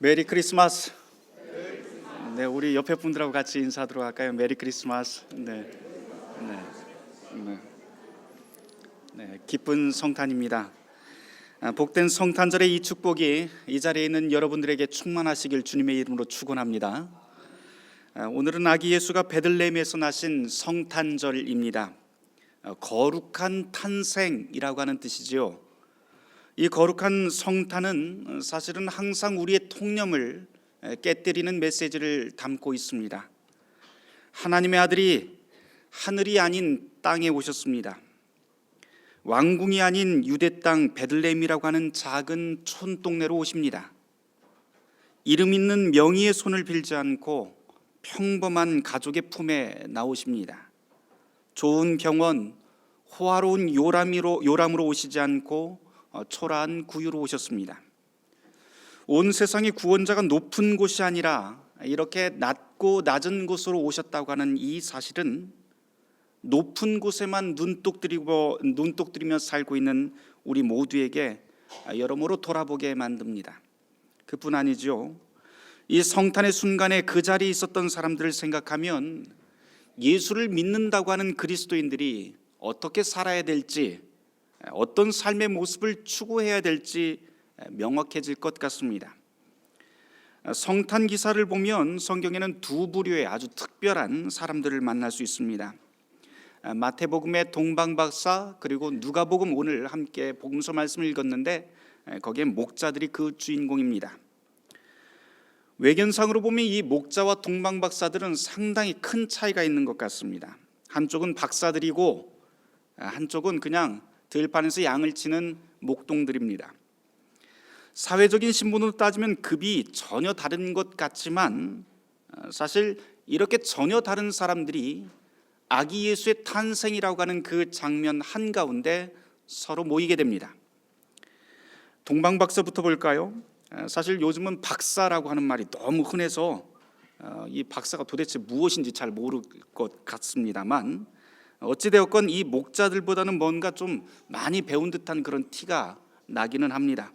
메리 크리스마스. 네, 우리 옆에 분들하고 같이 인사하도록 할까요? 메리 크리스마스. 네, 네, 네. 네 기쁜 성탄입니다. 아, 복된 성탄절의 이 축복이 이 자리에 있는 여러분들에게 충만하시길 주님의 이름으로 축원합니다. 아, 오늘은 아기 예수가 베들레헴에서 나신 성탄절입니다. 아, 거룩한 탄생이라고 하는 뜻이지요. 이 거룩한 성탄은 사실은 항상 우리의 통념을 깨뜨리는 메시지를 담고 있습니다. 하나님의 아들이 하늘이 아닌 땅에 오셨습니다. 왕궁이 아닌 유대 땅 베들레헴이라고 하는 작은 촌 동네로 오십니다. 이름 있는 명의의 손을 빌지 않고 평범한 가족의 품에 나오십니다. 좋은 병원, 호화로운 요람으로 요람으로 오시지 않고 어, 초라한 구유로 오셨습니다. 온 세상의 구원자가 높은 곳이 아니라 이렇게 낮고 낮은 곳으로 오셨다고 하는 이 사실은 높은 곳에만 눈독 들이고 눈독 들이며 살고 있는 우리 모두에게 여러모로 돌아보게 만듭니다. 그뿐 아니죠. 이 성탄의 순간에 그 자리에 있었던 사람들을 생각하면 예수를 믿는다고 하는 그리스도인들이 어떻게 살아야 될지 어떤 삶의 모습을 추구해야 될지 명확해질 것 같습니다. 성탄 기사를 보면 성경에는 두 부류의 아주 특별한 사람들을 만날 수 있습니다. 마태복음의 동방박사 그리고 누가복음 오늘 함께 복음서 말씀을 읽었는데 거기에 목자들이 그 주인공입니다. 외견상으로 보면 이 목자와 동방박사들은 상당히 큰 차이가 있는 것 같습니다. 한쪽은 박사들이고 한쪽은 그냥 들판에서 양을 치는 목동들입니다. 사회적인 신분으로 따지면 급이 전혀 다른 것 같지만 사실 이렇게 전혀 다른 사람들이 아기 예수의 탄생이라고 하는 그 장면 한가운데 서로 모이게 됩니다. 동방 박사부터 볼까요? 사실 요즘은 박사라고 하는 말이 너무 흔해서 어, 이 박사가 도대체 무엇인지 잘 모를 것 같습니다만 어찌 되었건 이 목자들보다는 뭔가 좀 많이 배운 듯한 그런 티가 나기는 합니다.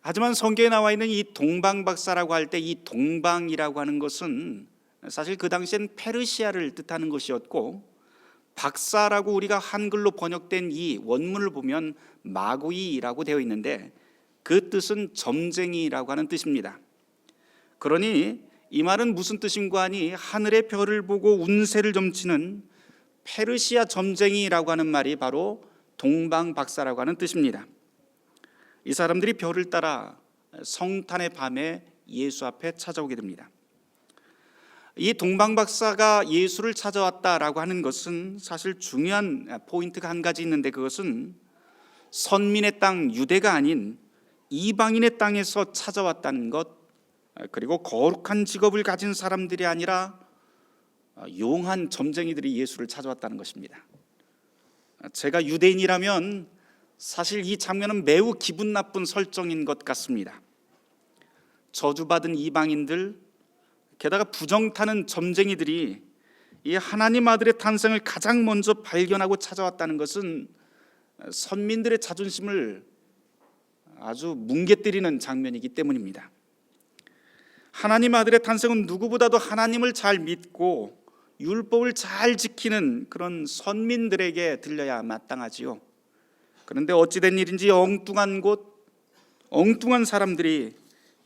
하지만 성경에 나와 있는 이 동방 박사라고 할 때 이 동방이라고 하는 것은 사실 그 당시엔 페르시아를 뜻하는 것이었고 박사라고 우리가 한글로 번역된 이 원문을 보면 마고이라고 되어 있는데 그 뜻은 점쟁이라고 하는 뜻입니다. 그러니 이 말은 무슨 뜻인가 하니 하늘의 별을 보고 운세를 점치는 페르시아 점쟁이라고 하는 말이 바로 동방 박사라고 하는 뜻입니다. 이 사람들이 별을 따라 성탄의 밤에 예수 앞에 찾아오게 됩니다. 이 동방 박사가 예수를 찾아왔다라고 하는 것은 사실 중요한 포인트가 한 가지 있는데 그것은 선민의 땅 유대가 아닌 이방인의 땅에서 찾아왔다는 것 그리고 거룩한 직업을 가진 사람들이 아니라 용한 점쟁이들이 예수를 찾아왔다는 것입니다. 제가 유대인이라면 사실 이 장면은 매우 기분 나쁜 설정인 것 같습니다. 저주받은 이방인들 게다가 부정 타는 점쟁이들이 이 하나님 아들의 탄생을 가장 먼저 발견하고 찾아왔다는 것은 선민들의 자존심을 아주 뭉개뜨리는 장면이기 때문입니다. 하나님 아들의 탄생은 누구보다도 하나님을 잘 믿고 율법을 잘 지키는 그런 선민들에게 들려야 마땅하지요. 그런데 어찌된 일인지 엉뚱한 곳, 엉뚱한 사람들이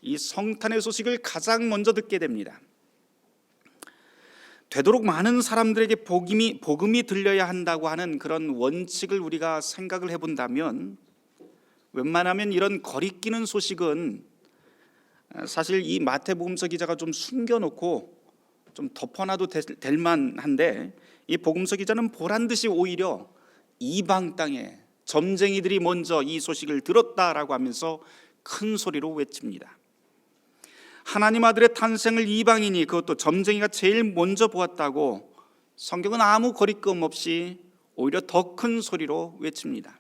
이 성탄의 소식을 가장 먼저 듣게 됩니다. 되도록 많은 사람들에게 복음이, 복음이 들려야 한다고 하는 그런 원칙을 우리가 생각을 해본다면 웬만하면 이런 거리끼는 소식은 사실 이 마태복음서 기자가 좀 숨겨놓고 좀 덮어놔도 될 만한데 이 복음서 기자는 보란 듯이 오히려 이방 땅에 점쟁이들이 먼저 이 소식을 들었다라고 하면서 큰 소리로 외칩니다. 하나님 아들의 탄생을 이방인이 그것도 점쟁이가 제일 먼저 보았다고 성경은 아무 거리낌 없이 오히려 더 큰 소리로 외칩니다.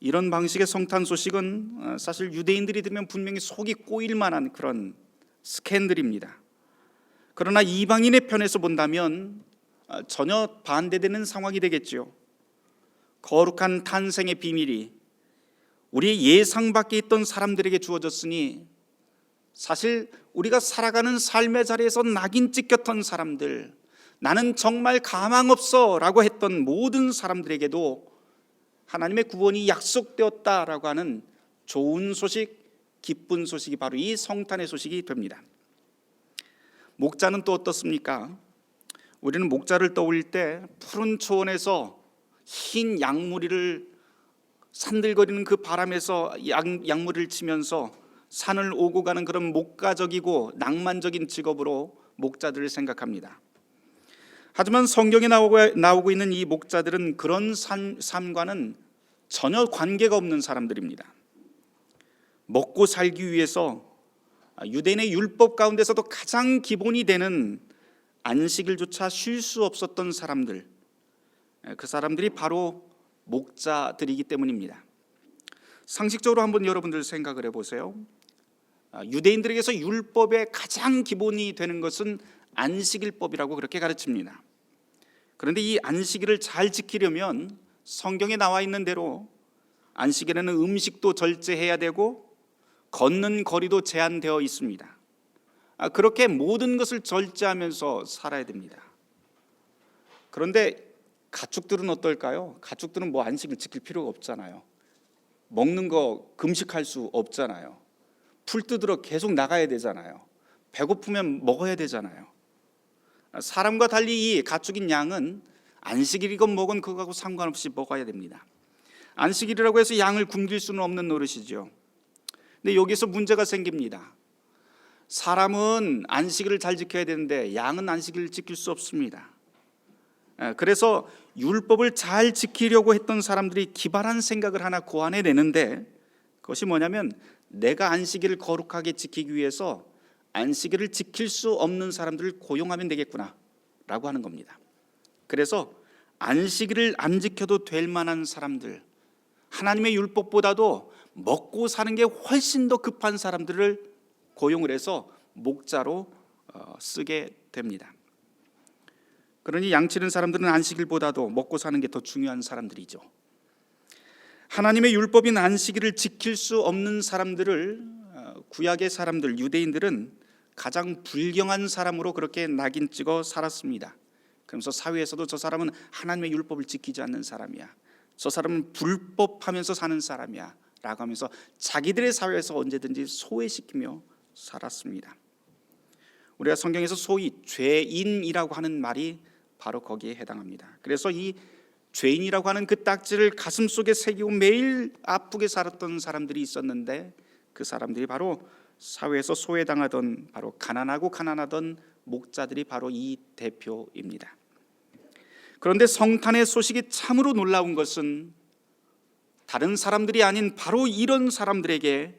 이런 방식의 성탄 소식은 어, 사실 유대인들이 들으면 분명히 속이 꼬일 만한 그런 스캔들입니다. 그러나 이방인의 편에서 본다면 어, 전혀 반대되는 상황이 되겠지요. 거룩한 탄생의 비밀이 우리의 예상 밖에 있던 사람들에게 주어졌으니 사실 우리가 살아가는 삶의 자리에서 낙인 찍혔던 사람들, 나는 정말 가망 없어라고 했던 모든 사람들에게도 하나님의 구원이 약속되었다라고 하는 좋은 소식, 기쁜 소식이 바로 이 성탄의 소식이 됩니다. 목자는 또 어떻습니까? 우리는 목자를 떠올릴 때 푸른 초원에서 흰 양무리를 산들거리는 그 바람에서 양, 양무리를 치면서 산을 오고 가는 그런 목가적이고 낭만적인 직업으로 목자들을 생각합니다. 하지만 성경에 나오고, 나오고 있는 이 목자들은 그런 삶, 삶과는 전혀 관계가 없는 사람들입니다. 먹고 살기 위해서 유대인의 율법 가운데서도 가장 기본이 되는 안식일조차 쉴 수 없었던 사람들, 그 사람들이 바로 목자들이기 때문입니다. 상식적으로 한번 여러분들 생각을 해보세요. 유대인들에게서 율법의 가장 기본이 되는 것은 안식일법이라고 그렇게 가르칩니다. 그런데 이 안식일을 잘 지키려면 성경에 나와 있는 대로 안식일에는 음식도 절제해야 되고 걷는 거리도 제한되어 있습니다. 아, 그렇게 모든 것을 절제하면서 살아야 됩니다. 그런데 가축들은 어떨까요? 가축들은 뭐 안식을 지킬 필요가 없잖아요. 먹는 거 금식할 수 없잖아요. 풀 뜯으러 계속 나가야 되잖아요. 배고프면 먹어야 되잖아요. 사람과 달리 이 가축인 양은 안식일이건 뭐건 그거하고 상관없이 먹어야 됩니다. 안식일이라고 해서 양을 굶길 수는 없는 노릇이죠. 근데 여기서 문제가 생깁니다. 사람은 안식일을 잘 지켜야 되는데 양은 안식일을 지킬 수 없습니다. 예, 그래서 율법을 잘 지키려고 했던 사람들이 기발한 생각을 하나 고안해 내는데 그것이 뭐냐면 내가 안식일을 거룩하게 지키기 위해서 안식일을 지킬 수 없는 사람들을 고용하면 되겠구나 라고 하는 겁니다. 그래서 안식일을 안 지켜도 될 만한 사람들, 하나님의 율법보다도 먹고 사는 게 훨씬 더 급한 사람들을 고용을 해서 목자로 어, 쓰게 됩니다. 그러니 양치는 사람들은 안식일보다도 먹고 사는 게 더 중요한 사람들이죠. 하나님의 율법인 안식일을 지킬 수 없는 사람들을 어, 구약의 사람들 유대인들은 가장 불경한 사람으로 그렇게 낙인 찍어 살았습니다. 그러면서 사회에서도 저 사람은 하나님의 율법을 지키지 않는 사람이야. 저 사람은 불법하면서 사는 사람이야. 라고 하면서 자기들의 사회에서 언제든지 소외시키며 살았습니다. 우리가 성경에서 소위 죄인이라고 하는 말이 바로 거기에 해당합니다. 그래서 이 죄인이라고 하는 그 딱지를 가슴 속에 새기고 매일 아프게 살았던 사람들이 있었는데 그 사람들이 바로 사회에서 소외당하던 바로 가난하고 가난하던 목자들이 바로 이 대표입니다. 그런데 성탄의 소식이 참으로 놀라운 것은 다른 사람들이 아닌 바로 이런 사람들에게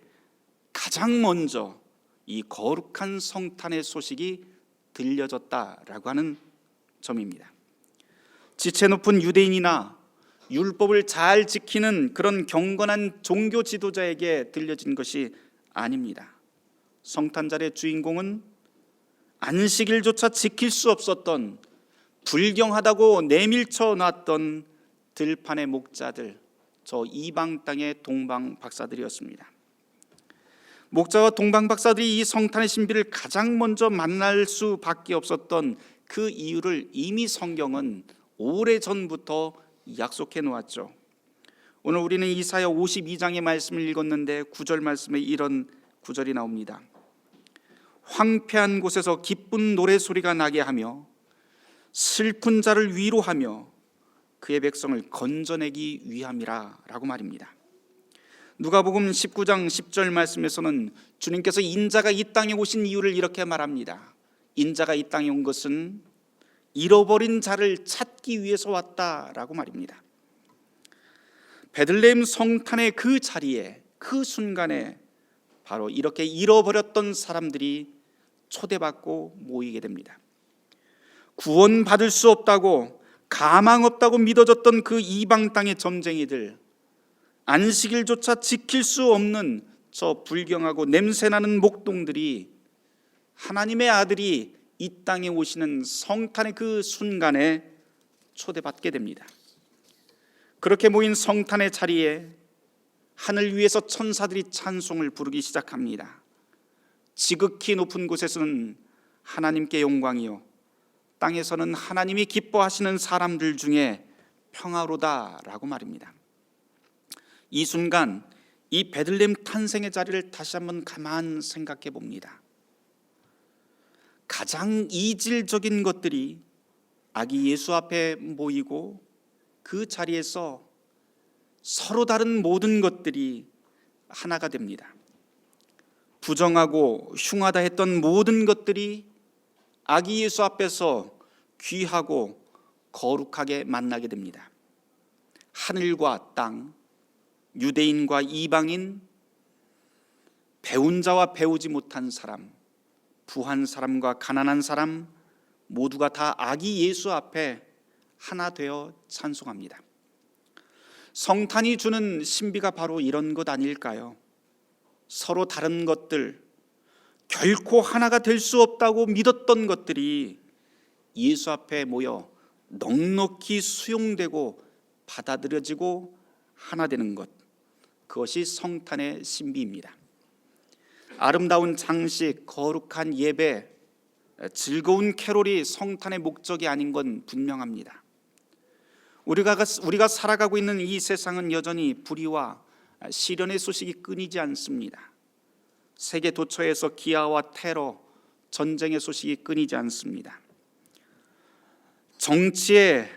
가장 먼저 이 거룩한 성탄의 소식이 들려졌다라고 하는 점입니다. 지체 높은 유대인이나 율법을 잘 지키는 그런 경건한 종교 지도자에게 들려진 것이 아닙니다. 성탄절의 주인공은 안식일조차 지킬 수 없었던 불경하다고 내밀쳐 놨던 들판의 목자들, 저 이방 땅의 동방 박사들이었습니다. 목자와 동방 박사들이 이 성탄의 신비를 가장 먼저 만날 수밖에 없었던 그 이유를 이미 성경은 오래 전부터 약속해 놓았죠. 오늘 우리는 이사야 52장의 말씀을 읽었는데 구절 말씀에 이런 구절이 나옵니다. 황폐한 곳에서 기쁜 노래 소리가 나게 하며 슬픈 자를 위로하며 그의 백성을 건져내기 위함이라라고 말입니다. 누가복음 19장 10절 말씀에서는 주님께서 인자가 이 땅에 오신 이유를 이렇게 말합니다. 인자가 이 땅에 온 것은 잃어버린 자를 찾기 위해서 왔다라고 말입니다. 베들레헴 성탄의 그 자리에 그 순간에 바로 이렇게 잃어버렸던 사람들이 초대받고 모이게 됩니다. 구원받을 수 없다고 가망 없다고 믿어졌던 그 이방 땅의 점쟁이들 안식일조차 지킬 수 없는 저 불경하고 냄새나는 목동들이 하나님의 아들이 이 땅에 오시는 성탄의 그 순간에 초대받게 됩니다. 그렇게 모인 성탄의 자리에 하늘 위에서 천사들이 찬송을 부르기 시작합니다. 지극히 높은 곳에서는 하나님께 영광이요 땅에서는 하나님이 기뻐하시는 사람들 중에 평화로다라고 말입니다. 이 순간 이 베들렘 탄생의 자리를 다시 한번 가만 생각해 봅니다. 가장 이질적인 것들이 아기 예수 앞에 모이고 그 자리에서 서로 다른 모든 것들이 하나가 됩니다. 부정하고 흉하다 했던 모든 것들이 아기 예수 앞에서 귀하고 거룩하게 만나게 됩니다. 하늘과 땅, 유대인과 이방인, 배운 자와 배우지 못한 사람, 부한 사람과 가난한 사람 모두가 다 아기 예수 앞에 하나 되어 찬송합니다. 성탄이 주는 신비가 바로 이런 것 아닐까요? 서로 다른 것들, 결코 하나가 될 수 없다고 믿었던 것들이 예수 앞에 모여 넉넉히 수용되고 받아들여지고 하나 되는 것. 그것이 성탄의 신비입니다. 아름다운 장식, 거룩한 예배, 즐거운 캐롤이 성탄의 목적이 아닌 건 분명합니다. 우리가 우리가 살아가고 있는 이 세상은 여전히 불의와 시련의 소식이 끊이지 않습니다. 세계 도처에서 기아와 테러, 전쟁의 소식이 끊이지 않습니다. 정치의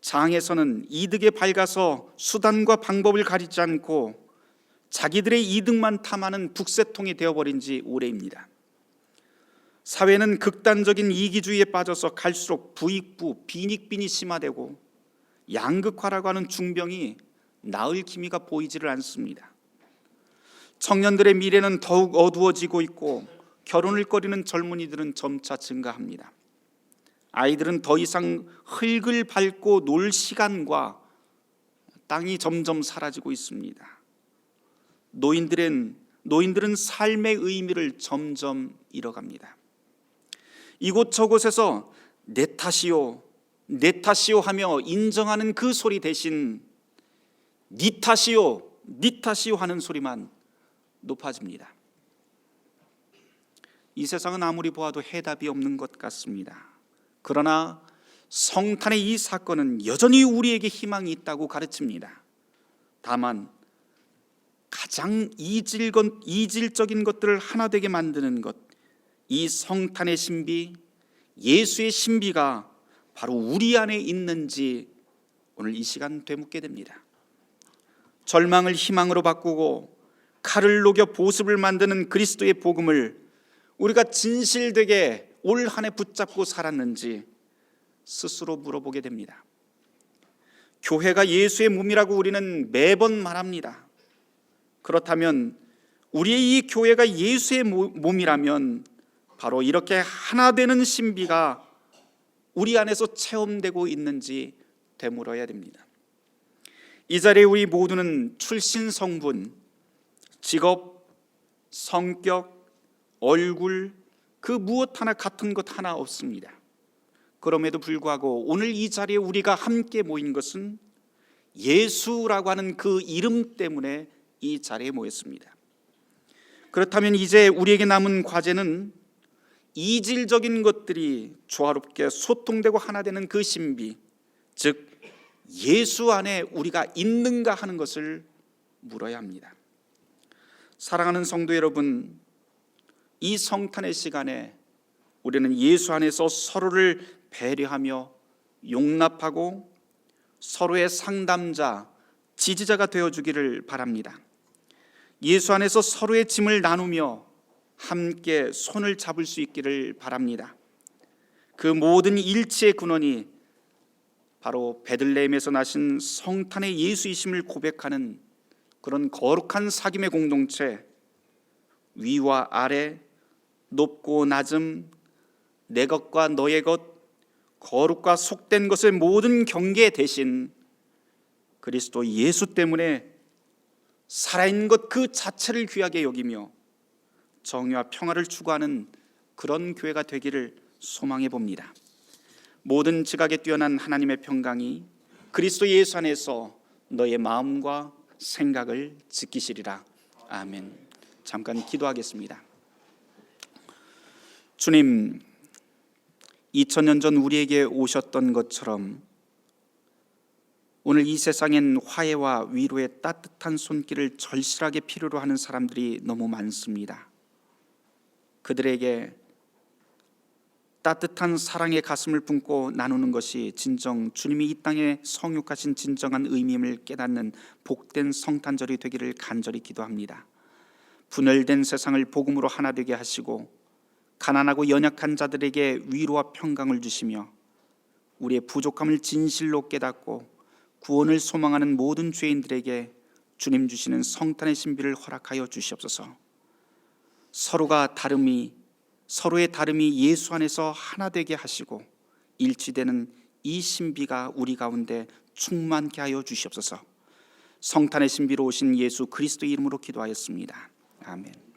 장에서는 이득에 밝아서 수단과 방법을 가리지 않고 자기들의 이득만 탐하는 북새통이 되어버린 지 오래입니다. 사회는 극단적인 이기주의에 빠져서 갈수록 부익부, 빈익빈이 심화되고 양극화라고 하는 중병이 나을 기미가 보이지를 않습니다. 청년들의 미래는 더욱 어두워지고 있고 결혼을 꺼리는 젊은이들은 점차 증가합니다. 아이들은 더 이상 흙을 밟고 놀 시간과 땅이 점점 사라지고 있습니다. 노인들은 노인들은 삶의 의미를 점점 잃어갑니다. 이곳 저곳에서 내 탓이요, 내 탓이요 하며 인정하는 그 소리 대신 니 탓이요, 니 탓이요 하는 소리만 높아집니다. 이 세상은 아무리 보아도 해답이 없는 것 같습니다. 그러나 성탄의 이 사건은 여전히 우리에게 희망이 있다고 가르칩니다. 다만 가장 이질건, 이질적인 것들을 하나 되게 만드는 것, 이 성탄의 신비, 예수의 신비가 바로 우리 안에 있는지 오늘 이 시간 되묻게 됩니다. 절망을 희망으로 바꾸고 칼을 녹여 보습을 만드는 그리스도의 복음을 우리가 진실되게 올 한 해 붙잡고 살았는지 스스로 물어보게 됩니다. 교회가 예수의 몸이라고 우리는 매번 말합니다. 그렇다면 우리의 이 교회가 예수의 몸이라면 바로 이렇게 하나 되는 신비가 우리 안에서 체험되고 있는지 되물어야 됩니다. 이 자리에 우리 모두는 출신 성분, 직업, 성격, 얼굴 그 무엇 하나 같은 것 하나 없습니다. 그럼에도 불구하고 오늘 이 자리에 우리가 함께 모인 것은 예수라고 하는 그 이름 때문에 이 자리에 모였습니다. 그렇다면 이제 우리에게 남은 과제는 이질적인 것들이 조화롭게 소통되고 하나 되는 그 신비, 즉 예수 안에 우리가 있는가 하는 것을 물어야 합니다. 사랑하는 성도 여러분, 이 성탄의 시간에 우리는 예수 안에서 서로를 배려하며 용납하고 서로의 상담자, 지지자가 되어 주기를 바랍니다. 예수 안에서 서로의 짐을 나누며 함께 손을 잡을 수 있기를 바랍니다. 그 모든 일치의 근원이 바로 베들레헴에서 나신 성탄의 예수이심을 고백하는 그런 거룩한 사귐의 공동체 위와 아래 높고 낮음 내 것과 너의 것 거룩과 속된 것의 모든 경계 대신 그리스도 예수 때문에 살아있는 것 그 자체를 귀하게 여기며 정의와 평화를 추구하는 그런 교회가 되기를 소망해 봅니다. 모든 지각에 뛰어난 하나님의 평강이 그리스도 예수 안에서 너의 마음과 생각을 지키시리라. 아멘. 잠깐 기도하겠습니다. 주님, 2000년 전 우리에게 오셨던 것처럼 오늘 이 세상엔 화해와 위로의 따뜻한 손길을 절실하게 필요로 하는 사람들이 너무 많습니다. 그들에게 따뜻한 사랑의 가슴을 품고 나누는 것이 진정 주님이 이 땅에 성육하신 진정한 의미임을 깨닫는 복된 성탄절이 되기를 간절히 기도합니다. 분열된 세상을 복음으로 하나 되게 하시고 가난하고 연약한 자들에게 위로와 평강을 주시며 우리의 부족함을 진실로 깨닫고 구원을 소망하는 모든 죄인들에게 주님 주시는 성탄의 신비를 허락하여 주시옵소서. 서로가 다름이 서로의 다름이 예수 안에서 하나 되게 하시고 일치되는 이 신비가 우리 가운데 충만케 하여 주시옵소서. 성탄의 신비로 오신 예수 그리스도 이름으로 기도하였습니다. 아멘.